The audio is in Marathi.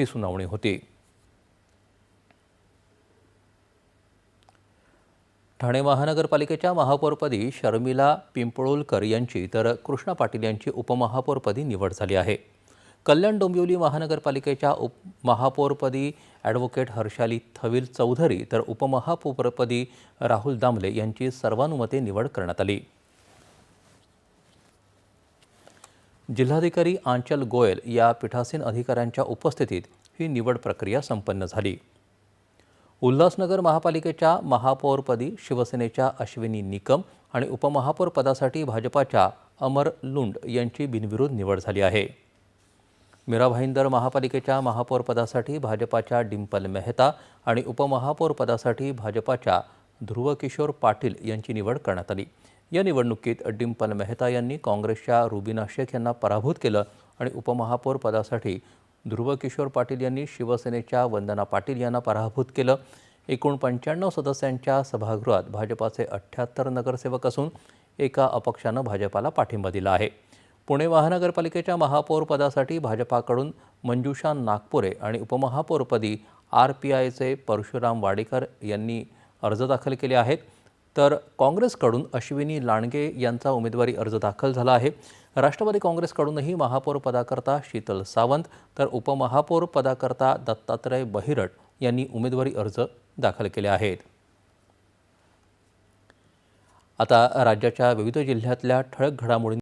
ही सुनावणी होती. ठाणे महानगरपालिकेच्या महापौरपदी शर्मिला पिंपळोलकर यांची तर कृष्णा पाटील यांची उपमहापौरपदी निवड झाली आहे. कल्याण डोंबिवली महानगरपालिकेच्या उप महापौरपदी ॲडव्होकेट हर्षाली थविल चौधरी तर उपमहापौरपदी राहुल दामले यांची सर्वानुमते निवड करण्यात आली. जिल्हाधिकारी आंचल गोयल या पीठासीन अधिकाऱ्यांच्या उपस्थितीत ही निवड प्रक्रिया संपन्न झाली. उल्हासनगर महापालिकेच्या महापौरपदी शिवसेनेच्या अश्विनी निकम आणि उपमहापौर पदासाठी भाजपाच्या अमर लुंड यांची बिनविरोध निवड झाली आहे. मीरा भाईंदर महापालिकेच्या महापौर पदासाठी भाजपाच्या डिंपल मेहता आणि उपमहापौर पदासाठी भाजपाच्या ध्रुवकिशोर पाटील यांची निवड करण्यात आली. या निवडणुकीत डिंपल मेहता यांनी काँग्रेसच्या रुबिना शेख यांना पराभूत केलं आणि उपमहापौर पदासाठी ध्रुवकिशोर पाटील यांनी शिवसेनेच्या वंदना पाटील यांना पराभूत केलं. एकूण पंच्याण्णव सदस्यांच्या सभागृहात भाजपाचे अठ्ठ्याहत्तर नगरसेवक असून एका अपक्षानं भाजपाला पाठिंबा दिला आहे. पुणे महानगरपालिकेच्या महापौर पदासाठी भाजपाकडून मंजुषा नागपुरे आणि उपमहापौरपदी आर पी आयचे परशुराम वाडेकर यांनी अर्ज दाखल केले आहेत. तर काँग्रेसकडून अश्विनी लांडगे यांचा उमेदवारी अर्ज दाखल झाला आहे. राष्ट्रवादी काँग्रेसकडूनही महापौर पदाकरता शीतल सावंत तर उपमहापौर पदाकरता दत्तात्रय बहिरट यांनी उमेदवारी अर्ज दाखल केले आहेत. आता राज्याच्या विविध जिल्ह्यातल्या ठळक घडामोडी